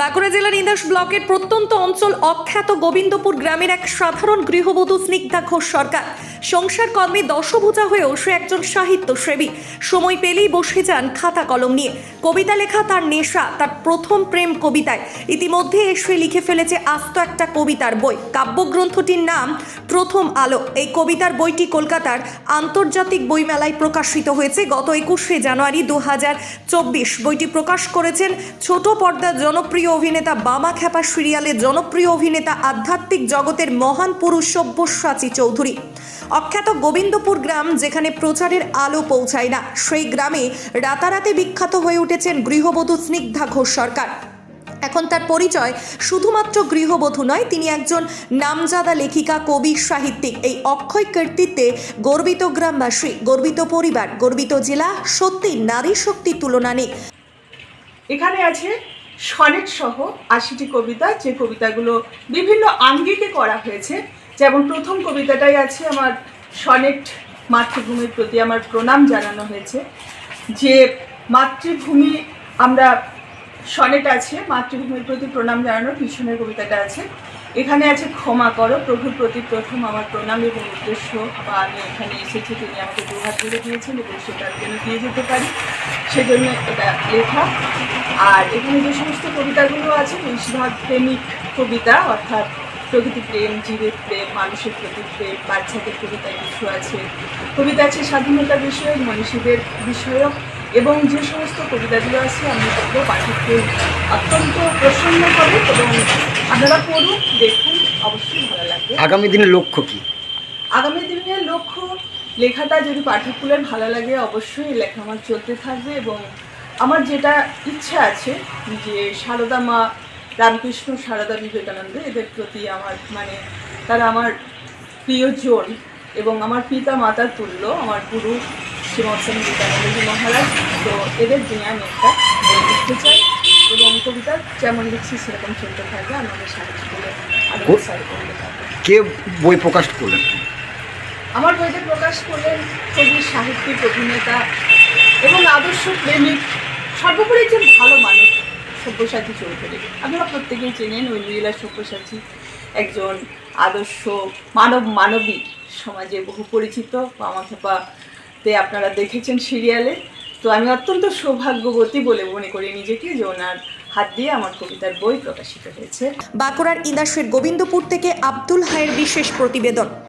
বাঁকুড়া জেলার ইন্দাস ব্লকের প্রত্যন্ত অঞ্চল অখ্যাত গোবিন্দপুর গ্রামের এক সাধারণ গৃহবধূ স্নিগ্ধা ঘোষ সরকার। সংসার কর্মে দশভূজা হয়েও সে একজন সাহিত্য সাহিত্যসেবী। সময় পেলেই বসে যান খাতা কলম নিয়ে। কবিতা লেখা তার নেশা, তার প্রথম প্রেম কবিতায়। ইতিমধ্যে এসে লিখে ফেলেছে আস্ত একটা কবিতার বই। কাব্যগ্রন্থটির নাম প্রথম আলো। এই কবিতার বইটি কলকাতার আন্তর্জাতিক বইমেলায় প্রকাশিত হয়েছে গত একুশে জানুয়ারি দু বইটি প্রকাশ করেছেন ছোট পর্দার জনপ্রিয় অভিনেতা বামা খ্যাপা সিরিয়ালের জনপ্রিয় অভিনেতা আধ্যাত্মিক জগতের মহান পুরুষ সব্যসাচী চৌধুরী। অখ্যাত গোবিন্দপুর গ্রাম যেখানে প্রচারের আলো পৌঁছায় না, সেই গ্রামে রাতারাতি বিখ্যাত হয়ে উঠেছেন গৃহবধূ স্নিগ্ধা ঘোষ সরকার। এখন তার পরিচয় শুধুমাত্র গৃহবধূ নয়, তিনি একজন নামজাদা লেখিকা, কবি, সাহিত্যিক। এই অক্ষয় কীর্তিত্বে গর্বিত গ্রামবাসী, গর্বিত পরিবার, গর্বিত জেলা, সত্যি নারী শক্তির তুলনা নেই। এখানে আছে সনেট সহ আশিটি কবিতা, যে কবিতাগুলো বিভিন্ন আঙ্গিকে করা হয়েছে। যেমন প্রথম কবিতাটাই আছে আমার সনেট মাতৃভূমির প্রতি আমার প্রণাম জানানো হয়েছে। যে মাতৃভূমি আমরা সনেট আছে, মাতৃভূমির প্রতি প্রণাম জানানোর পিছনের কবিতাটা আছে। এখানে আছে ক্ষমা করো প্রভুর প্রতি প্রথম আমার প্রণাম এবং উদ্দেশ্য। বা আমি এখানে এসেছি, তিনি আমাকে দু হাত ধরে দিয়েছেন এবং সেটার জন্য দিয়ে যেতে পারি। সেজন্য এটা লেখা। আর এখানে যে সমস্ত কবিতাগুলো আছে, বেশিরভাগ প্রেমিক কবিতা, অর্থাৎ প্রকৃতি প্রেম, জীবের প্রেম, মানুষের প্রতি প্রেম, বাচ্চাদের কবিতা কিছু আছে। কবিতা আছে স্বাধীনতা বিষয়ক, মনীষীদের বিষয়ক। এবং যে সমস্ত কবিতাগুলো আছে আমি বলব পাঠককে অত্যন্ত প্রসন্ন করে এবং আপনারা পড়ুন দেখুন অবশ্যই ভালো লাগবে। আগামী দিনের লক্ষ্য কি? আগামী দিনের লক্ষ্য লেখাটা যদি পাঠকগুলোর ভালো লাগে অবশ্যই লেখা আমার চলতে থাকবে এবং আমার যেটা ইচ্ছা আছে যে সারদা মা রামকৃষ্ণ সারদা বিবেকানন্দ এদের প্রতি আমার মানে তারা আমার প্রিয়জন এবং আমার পিতা মাতার তুল্য আমার গুরু মহারাজ। তো এদের আমি একটা বই লিখতে চাই এবং কবিতা যেমন লিখছি সেরকম চলতে থাকবে। আমাদের আরও কো- বই প্রকাশ করলেন? আমার বইতে প্রকাশ করলেন কবি সাহিত্যিক অভিনেতা এবং আদর্শ প্রেমিক সর্বোপরি একজন ভালো মানুষ সব্যসাচী চৌধুরী। আপনারা প্রত্যেকেই চেনেন ঐন্দ্রীলা সব্যসাচী একজন আদর্শ মানব মানবী সমাজে বহু পরিচিত পামাথাপাতে আপনারা দেখেছেন সিরিয়ালে। তো আমি অত্যন্ত সৌভাগ্যবতী বলে মনে করি নিজেকে যে ওনার হাত দিয়ে আমার কবিতার বই প্রকাশিত হয়েছে। বাঁকুড়ার ইন্দাসের গোবিন্দপুর থেকে আব্দুল হায়ের বিশেষ প্রতিবেদন।